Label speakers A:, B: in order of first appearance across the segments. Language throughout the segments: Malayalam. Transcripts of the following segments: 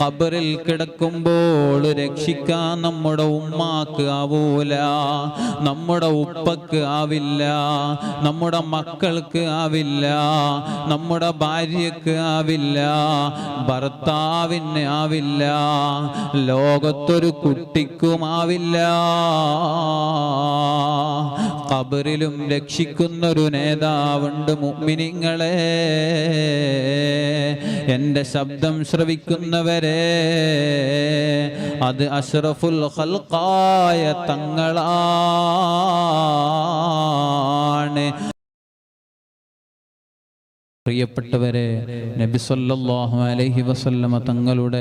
A: ഖബറിൽ കിടക്കുമ്പോൾ രക്ഷിക്കാൻ നമ്മുടെ ഉമ്മാക്ക് ആവൂല നമ്മുടെ ഉപ്പക്ക് ആവില്ല നമ്മുടെ മക്കൾക്ക് ആവില്ല നമ്മുടെ ഭാര്യക്ക് ആവില്ല ഭർത്താവിന് ആവില്ല ലോകത്തൊരു കുട്ടിക്കും ആവില്ല. ഖബറിലും രക്ഷിക്കുന്നൊരു നേതാവുണ്ട് മുഅ്മിനീങ്ങളെ എന്റെ ശബ്ദം ശ്രവിക്കുന്നവരെ അത് അഷ്റഫുൽ ഹൽക്കായ തങ്ങളാണ്. പ്രിയപ്പെട്ടവരെ നബി സല്ലല്ലാഹു അലൈഹി വസല്ലമ തങ്ങളുടെ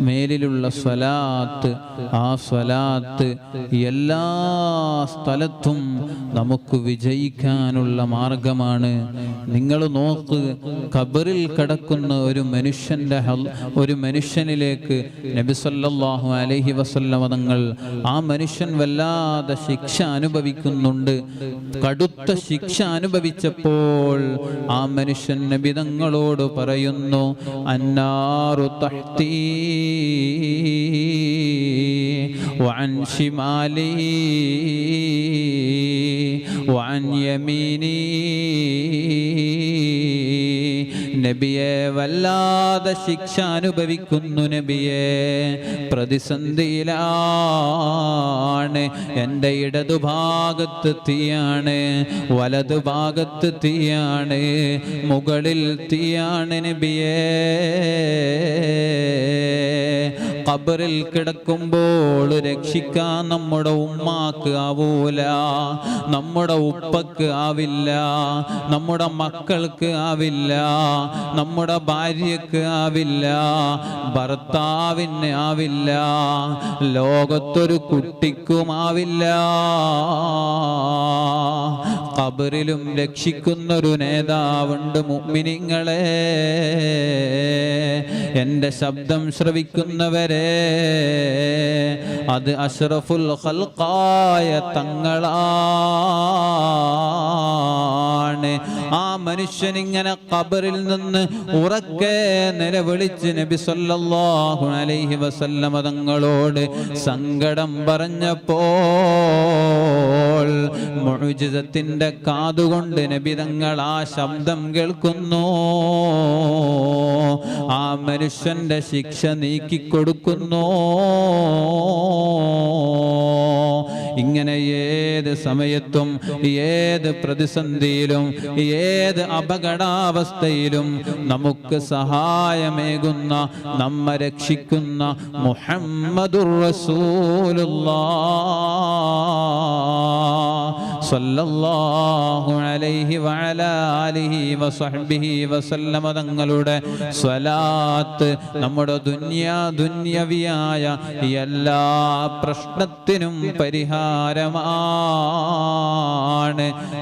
A: മേലിലുള്ള സ്വലാത്ത് ആ സ്വലാത്ത് എല്ലാ സ്ഥലത്തും നമുക്ക് വിജയിക്കാനുള്ള മാർഗമാണ്. നിങ്ങൾ നോക്ക് ഖബറിൽ കിടക്കുന്ന ഒരു മനുഷ്യന്റെ ഹൽ- ഒരു മനുഷ്യനിലേക്ക് നബി സല്ലല്ലാഹു അലൈഹി വസല്ലമ തങ്ങൾ ആ മനുഷ്യൻ വല്ലാതെ ശിക്ഷ അനുഭവിക്കുന്നുണ്ട്. കടുത്ത ശിക്ഷ അനുഭവിച്ചപ്പോൾ ആ മനുഷ്യൻ നബിതങ്ങളോട് പറയുന്നു അന്നാറു തഹ്തീ وعن شمالي وعن يميني നബിയെ വല്ലാതെ ശിക്ഷ അനുഭവിക്കുന്നു നബിയെ പ്രതിസന്ധിയിലാണ് എൻ്റെ ഇടതുഭാഗത്ത് തീയാണ് വലതുഭാഗത്ത് തീയാണ് മുകളിൽ തീയാണ് നബിയെ ഖബറിൽ കിടക്കുമ്പോൾ രക്ഷിക്കാൻ നമ്മുടെ ഉമ്മാക്ക് ആവൂല നമ്മുടെ ഉപ്പക്ക് ആവില്ല നമ്മുടെ മക്കൾക്ക് ആവില്ല നമ്മുടെ ഭാര്യക്ക് ആവില്ല ഭർത്താവിന് ആവില്ല ലോകത്തൊരു കുട്ടിക്കും ആവില്ല. ഖബറിലും രക്ഷിക്കുന്നൊരു നേതാവുണ്ട് മുഅ്മിനീങ്ങളെ. എന്റെ ശബ്ദം ശ്രവിക്കുന്നവരെ അത് അഷ്റഫുൽ ഹൽക്കായ തങ്ങളാണ്. ആ മനുഷ്യൻ ഇങ്ങനെ കബറിൽ നിന്ന് ഉറക്കെ നിലവിളിച്ച് നബി സല്ലല്ലാഹു അലൈഹി വസല്ലമ തങ്ങളോട് സങ്കടം മുഅ്ജിസത്തിന്റെ കാതുകൊണ്ട് നബിതങ്ങൾ ആ ശബ്ദം കേൾക്കുന്നു. ആ മനുഷ്യന്റെ ശിക്ഷ നീക്കിക്കൊടുക്കുന്നു. ഇങ്ങനെ ഏത് സമയത്തും ഏത് പ്രതിസന്ധിയിലും ഏത് അപകടാവസ്ഥയിലും നമുക്ക് സഹായമേകുന്ന നമ്മെ രക്ഷിക്കുന്ന മുഹമ്മദുർ റസൂലുള്ളാഹ് സ്വല്ലല്ലാഹു അലൈഹി വഅല ആലിഹി വസഹ്ബിഹി വസല്ലമ തങ്ങളുടെ സ്വലാത്ത് നമ്മുടെ ദുന്യാ ദുന്യവിയായ എല്ലാ പ്രശ്നത്തിനും പരിഹാരമാണ്